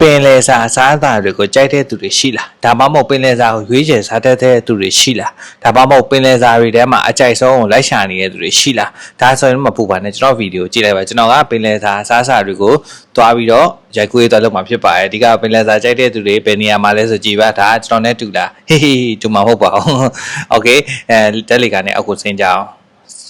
ပင်လယ်စာအစားအသောက်တွေကိုကြိုက်တဲ့သူတွေရှိလားဒါမှမဟုတ်ပင်လယ်စာကိုရွေးချယ်စားတတ်တဲ့သူတွေရှိလားဒါမှမဟုတ်ပင်လယ်စာတွေထဲမှာအကြိုက်ဆုံးကိုလိုက်ရှာနေတဲ့သူတွေရှိလားဒါဆိုရင်မပူပါနဲ့ကျွန်တော်ဗီဒီယိုကြည့်လိုက်ပါကျွန်တော်ကပင်လယ်စာအစားအစာတွေကိုသွားပြီးတော့ရိုက်ကူးရတော့လုပ်မှာဖြစ်ပါတယ်အဓိကပင်လယ်စာကြိုက်တဲ့သူတွေဘယ်နေရာမှာလဲဆိုကြည်ပါဒါကကျွန်တော်နဲ့တူတာဟေးဟေးတူမှာမဟုတ်ပါဘူးโอเคအဲတက်လီကနေအောက်ကိုဆင်းကြအောင်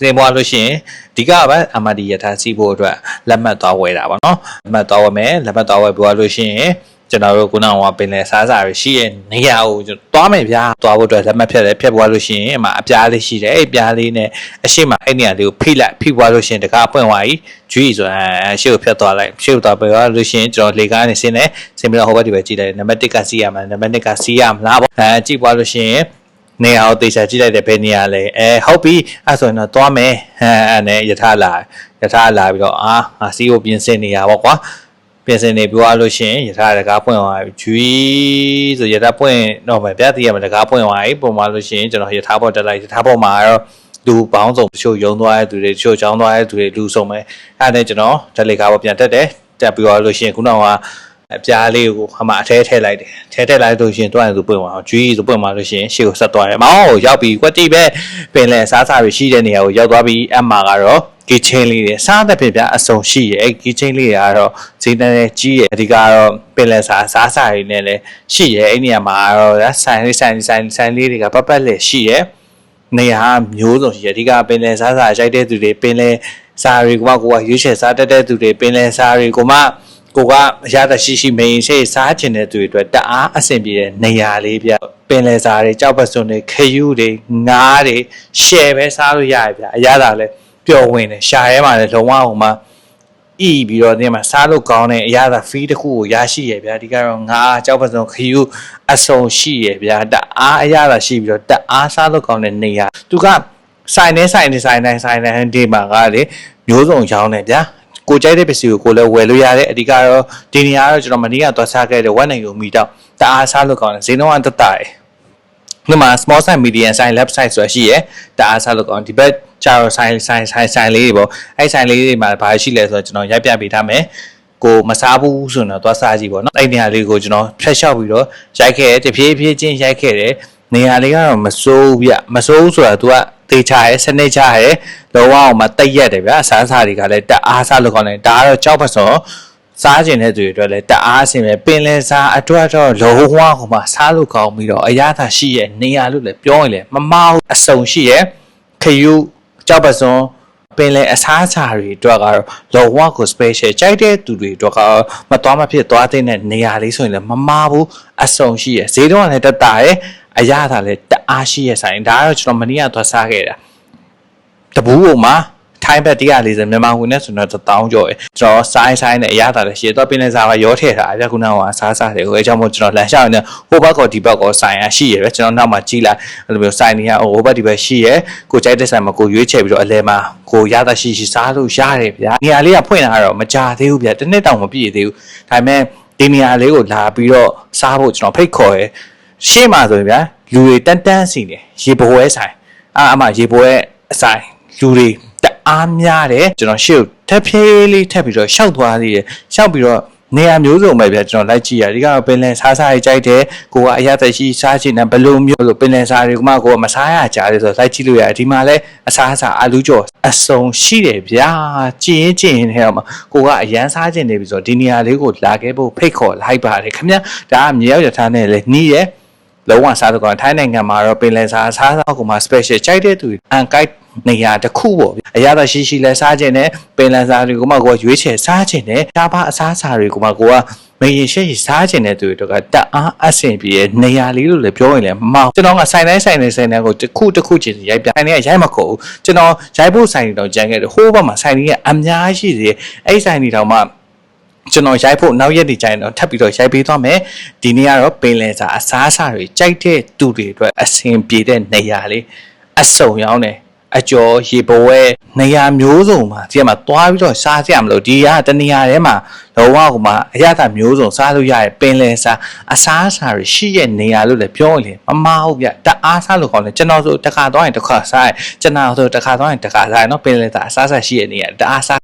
စင်ပွားလို့ရှိရင်ဒီကပဲအမဒီယထာစီးဖို့အတွက်လက်မှတ်သွားဝယ်တာပေါ့နော်လက်မှတ်သွားဝယ်မယ်လက်မှတ်သွားဝယ်ပြီးလို့ရှိရင်ကျွန်တော်တို့ခုနကပင်လယ်စားစာတွေရှိရဲ့နေရာကိုကျွန်တော်သွားမယ်ဗျာသွားဖို့အတွက်လက်မှတ်ဖြတ်တယ်ဖြတ်ပွားလို့ရှိရင်အမအပြားလေးရှိတယ်အဲ့အပြားလေးနဲ့အရှိမအဲ့နေရာလေးကိုဖိလိုက်ဖိပွားလို့ရှိရင်တကားပွင့်သွားပြီဂျွီဆိုရင်အရှိကိုဖြတ်သွားလိုက်ရှေ့ကိုသွားပြီးတော့လို့ရှိရင်ကျွန်တော်လေကားနဲ့ဆင်းတယ်ဆင်းပြီးတော့ဟိုဘက်ဒီဘက်ကြည့်လိုက်နံပါတ်1ကစီးရမှာနံပါတ်2ကစီးရမလားပေါ့အဲကြည့်ပွားလို့ရှိရင် နေရာကိုတေချာကြည့်လိုက်တယ်ဘယ်နေရာလဲအဲဟုတ်ပြီအဲ့ဆိုရင်တော့သွားမယ်ဟမ်အဲ့နဲ့ယထာလာယထာလာပြီးတော့အာငါစီးကိုပြင်ဆင်နေရပါကွာပြင်ဆင်နေပြီးသွားလို့ရှိရင်ယထာတကားပွင့်သွားပြီဂျွီဆိုယထာပွင့်တော့မယ်ဗျာတည်ရမယ်တကားပွင့်သွားပြီပုံမှန်လို့ရှိရင်ကျွန်တော်ယထာပေါ်တက်လိုက်ယထာပေါ်မှာတော့လူပေါင်းစုံတချို့ယုံသွားတဲ့သူတွေတချို့ချောင်းသွားတဲ့သူတွေလူစုံပဲအဲ့ဒါနဲ့ကျွန်တော်တက်လေကားပေါ်ပြန်တက်တယ်တက်ပြီးသွားလို့ရှိရင်ခုနက အပြားလေးကိုအမှအထဲထည့်လိုက်တယ်ထဲထည့်လိုက်လို့ရှိရင်တွန်းရသူပွင့်သွားအောင်ဂျွီဆိုပွင့်သွားလို့ရှိရင်ရှေ့ကိုဆက်သွားတယ်မောင်းရောက်ပြီကွက်တိပဲပင်လယ်စားစားတွေရှိတဲ့နေရာကိုရောက်သွားပြီအမှကတော့ကီချင်းလေးတွေစားတဲ့ဖြစ်ပြအစုံရှိရဲ့အဲ့ကီချင်းလေးတွေကတော့ဈေးတန်းလေးကြီးရဲ့အဓိကတော့ပင်လယ်စာစားစာတွေနဲ့လည်းရှိရဲ့အဲ့နေရာမှာကတော့ဆိုင်လေးဆိုင်ဆိုင်ဆိုင်လေးတွေကပတ်ပတ်လေးရှိရဲ့နေရာမျိုးစုံရှိရဲ့အဓိကပင်လယ်စားစာရိုက်တဲ့သူတွေပင်လယ်စာတွေကမှကိုကရွေးချယ်စားတတ်တဲ့သူတွေပင်လယ်စာတွေကမှ ကိုကအရသာရှိရှိမင်းရှိစားချင်တဲ့သူတွေအတွက်တအားအဆင်ပြေတဲ့နေရာလေးပြပင်လယ်စာတွေကြောက်ပတ်စွန်တွေခယူးတွေငါးတွေရှယ်ပဲစားလို့ရရပြအရသာလည်းပျော်ဝင်တယ်ရှာရဲမှာလည်းလုံးဝဟိုမှာအီပြီးတော့ဒီမှာစားလို့ကောင်းတဲ့အရာသာဖီးတစ်ခုကိုရရှိရဗျာဒီကတော့ငါကြောက်ပစုံခယူအစုံရှိရဗျာတအားအရာသာရှိပြီးတော့တအားစားလို့ကောင်းတဲ့နေရာသူကဆိုင်နေဆိုင်နေဆိုင်နေဆိုင်နေဒီမှာကလေမျိုးစုံချောင်းနေဗျာ ကိုကြိုက်တဲ့ပစ္စည်းကိုကိုလည်းဝယ်လို့ရတယ်အဓိကတော့ဒီနေရာကတော့ကျွန်တော်မနေ့ကသွားစားခဲ့တဲ့ဝက်နိုင်ကိုမီတော့တအားစားလို့ကောင်းတယ်ဈေးနှုန်းကတက်တာရယ်ဒီမှာ small size medium size left size ဆိုတာရှိရယ်ဒါအားစားလို့ကောင်းဒီဘက်ကျတော့ size size size size လေးတွေပေါ့အဲ့ size လေးတွေမှာဘာရှိလဲဆိုတော့ကျွန်တော်ရိုက်ပြပေးထားမယ်ကိုမစားဘူးဆိုတော့သွားစားကြည့်ပေါ့နော်အဲ့နေရာလေးကိုကျွန်တော်ဖျက်လျှောက်ပြီးတော့ရိုက်ခဲ့တယ်တဖြည်းဖြည်းချင်းရိုက်ခဲ့တယ်နေရာလေးကတော့မစိုးဘူးဗျမစိုးဘူးဆိုတာ तू က တေချာရဲစနစ်ချရဲလောကအောင်မှာတိတ်ရက်တယ်ဗျအစားအစာတွေကလည်းတအားစားလို့ကောင်းတယ်ဒါကတော့ကြောက်ဖက်စောစားကျင်တဲ့သူတွေအတွက်လည်းတအားအဆင်ပဲပင်လယ်စားအတွက်တော့လုံးဝဟိုမှာစားလို့ကောင်းပြီးတော့အရသာရှိရဲ့နေရာလို့လည်းပြောရင်လည်းမမအောင်အစုံရှိရဲ့ခယူကြောက်ပစွန် ပင်လယ်အစားအစာတွေအတွက်ကတော့လုံးဝကို special ကြိုက်တဲ့သူတွေအတွက်ကတော့မသွားမဖြစ်သွားတဲ့နေရာလေးဆိုရင်လည်းမမဘူးအစုံရှိရဲ့ဈေးတော့လည်းတက်တာရဲ့အရသာလည်းတအားရှိရဲ့ဆိုင်ဒါကတော့ကျွန်တော်မနေ့ကသွားစားခဲ့တာတပူးပုံမှာ ထိုင်းဘက်140မြန်မာငွေနဲ့ဆိုတော့1000ကျော်ရယ်ကျွန်တော်စိုင်းစိုင်းနဲ့အရသာလည်းရှိတော့ပင်လယ်စာကရောထည့်ထားအပြခုနကအစားစားတွေကိုအဲကြောင့်မို့ကျွန်တော်လမ်းလျှောက်နေဟိုဘက်ကောဒီဘက်ကောဆိုင်ရရှိရယ်ကျွန်တော်နောက်မှကြီးလိုက်အဲ့လိုမျိုးဆိုင်နေရဟိုဘက်ဒီဘက်ရှိရယ်ကိုကြိုက်တဲ့ဆိုင်မှာကိုရွေးချယ်ပြီးတော့အလဲမှာကိုရတာရှိရှိစားလို့ရတယ်ဗျာနေရာလေးကဖွင့်လာတော့မကြသေးဘူးဗျာတစ်နှစ်တောင်မပြည့်သေးဘူးဒါပေမဲ့ဒီနေရာလေးကိုလာပြီးတော့စားဖို့ကျွန်တော်ဖိတ်ခေါ်ရယ်ရှေ့မှာဆိုရင်ဗျာလူတွေတန်းတန်းစီနေရေပွဲဆိုင်အာအမရေပွဲအဆိုင်လူတွေတ အားများတယ်ကျွန်တော်ရှေ့ကိုထပ်ဖြည်းလေးထပ်ပြီးတော့ရှောက်သွားသေးတယ်ရှောက်ပြီးတော့နေရာမျိုးစုံပဲဗျာကျွန်တော်လိုက်ကြည့်ရဒီကတော့ပင်လယ်စားစားရေးကြိုက်တယ်ကိုကအရသက်ရှိစားချင်တယ်ဘယ်လိုမျိုးလို့ပင်လယ်စားတွေကမှကိုကမစားရကြတယ်ဆိုတော့လိုက်ကြည့်လို့ရတယ်ဒီမှာလဲအစားအစာအာလူးကြော်အစုံရှိတယ်ဗျာကြည်ရင်ကြည်ရင်ထဲတော့မှကိုကအရန်စားချင်နေပြီဆိုတော့ဒီနေရာလေးကိုလာခဲ့ဖို့ဖိတ်ခေါ်လိုက်ပါတယ်ခင်ဗျာဒါကမြေရောက်ရထားနဲ့လဲနှီးတယ်လုံးဝစားတော့ထိုင်းနိုင်ငံမှာတော့ပင်လယ်စားစားစားကိုမှ special ကြိုက်တဲ့သူအန်ကိုက် နေရာတစ်ခုပေါ့ဗျအရသာရှိရှိလဲစားခြင်းနဲ့ပင်လယ်စားတွေကိုမှကိုကရွေးချယ်စားခြင်းနဲ့ဒါပါအစားအစာတွေကိုမှကိုကမရင်ရှိရှိစားခြင်းတဲ့သူတွေတော့ကတအားအဆင်ပြေတဲ့နေရာလေးလို့လည်းပြောရင်လည်းမမောက်ကျွန်တော်ကဆိုင်တိုင်းဆိုင်တိုင်းဆိုင်တိုင်းကိုတစ်ခုတစ်ခုချင်းရိုက်ပြဆိုင်တွေကရိုက်မခုကျွန်တော်ရိုက်ဖို့ဆိုင်တွေတော့ကြံခဲ့တယ်ဟိုးဘက်မှာဆိုင်တွေကအများကြီးရှိသေးတယ်အဲ့ဆိုင်တွေတောင်မှကျွန်တော်ရိုက်ဖို့နောက်ရက်ဒီကြိုင်တော့ထပ်ပြီးတော့ရိုက်ပေးသွားမယ်ဒီနေ့ကတော့ပင်လယ်စာအစားအစာတွေကြိုက်တဲ့သူတွေအတွက်အဆင်ပြေတဲ့နေရာလေးအစုံရောင်းတယ် အကျော်ရေဘဝဲနေရာမျိုးစုံမှာဒီကမှာသွားပြီးတော့စားကြမလို့ဒီကတနေရာထဲမှာလောကကမှာအရသာမျိုးစုံစားလို့ရရဲ့ပင်လယ်စားအစားအစာတွေရှိရဲ့နေရာလို့လည်းပြောရင်မမဟုတ်ဗျတအားစားလို့ခေါ်တယ်ကျွန်တော်ဆိုတစ်ခါသွားရင်တစ်ခါစားရကျွန်တော်ဆိုတစ်ခါသွားရင်တစ်ခါစားရနော်ပင်လယ်စားအစားအစာရှိရဲ့နေရာတအားစား